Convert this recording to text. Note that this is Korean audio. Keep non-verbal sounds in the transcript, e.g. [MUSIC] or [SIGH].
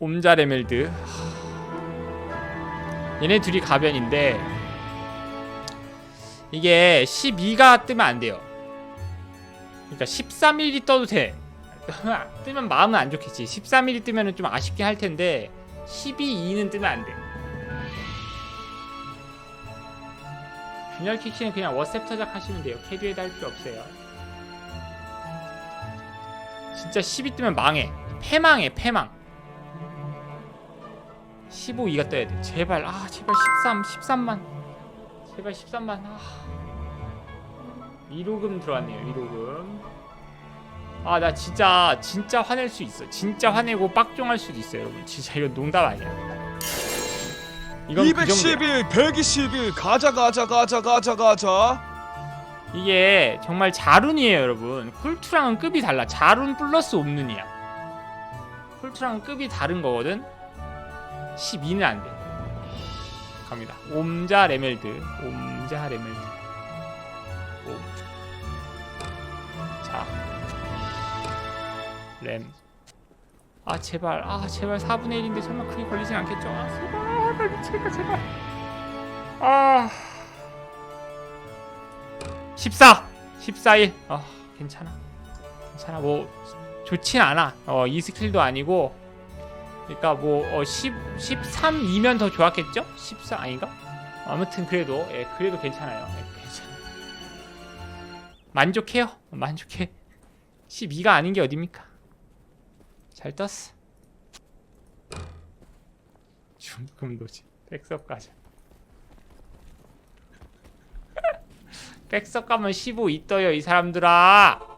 옴자레멜드. 얘네 둘이 가변인데 이게 12가 뜨면 안 돼요. 그러니까 13일이 떠도 돼. [LAUGHS] 뜨면 마음은 안 좋겠지. 13일이 뜨면 좀 아쉽게 할 텐데 12, 2는 뜨면 안돼. 균열 킥시는 그냥 워셉 터작 하시면 돼요. 캐리에다 할 필요 없어요. 진짜 12 뜨면 망해. 패망해 패망 15, 2가 떠야 돼. 제발 아 제발 13, 13만. 제발 13만 아. 1호금 들어왔네요 1호금. 아 나 진짜 진짜 화낼 수 있어. 진짜 화내고 빡종할 수도 있어요 여러분. 진짜 이건 농담 아니야. 이건 그 정도야. 211, 121 가자 가자 가자 가자 가자. 이게 정말 자룬이에요 여러분. 쿨투랑은 급이 달라. 자룬 플러스 옴눈이야. 쿨투랑은 급이 다른 거거든 12는 안 돼. 갑니다. 옴자 레멜드. 옴자 레멜드. 옴. 자. 램. 아 제발. 아 제발 4분의 1인데 설마 크게 걸리진 않겠죠? 아 제발. 나 미치겠다 제발. 아. 14 14일. 아 괜찮아. 괜찮아. 뭐 좋진 않아. 어 이 스킬도 아니고 그러니까 뭐 어, 10, 13이면 더 좋았겠죠? 14 아닌가? 아무튼 그래도 예 그래도 괜찮아요. 예, 만족해요. 만족해. 12가 아닌 게 어딥니까? 잘 떴어. 중금도지 백섭 가자. [LAUGHS] 백석 가면 15 있어요 이 사람들아